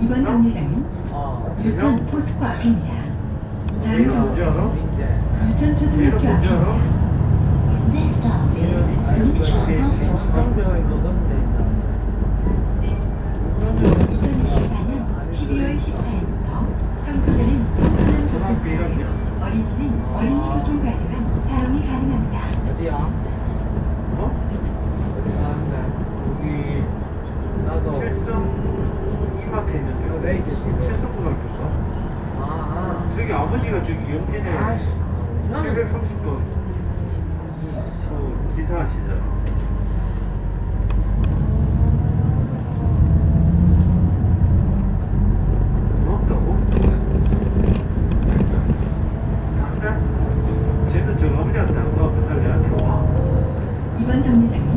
이번 정류장은 어. 유천 포스코 앞입니다. 다음 정류장은. 유천 초등학교 앞입니다. Next stop is Incheon Bus Stop. 성병이 그건데. 2024년 12월 14일부터 청소년은 청소년 고등학교 교통카드, 1학년. 어린이는 어린이 교통카드만 사용이 가능합니다. 어디야? 레이드 지금. 최성고등학교인가? 아, 저기 아버지가 저기 연계네 아이씨. 730번 그 기사하시잖아. 고맙다고? 이번 정류장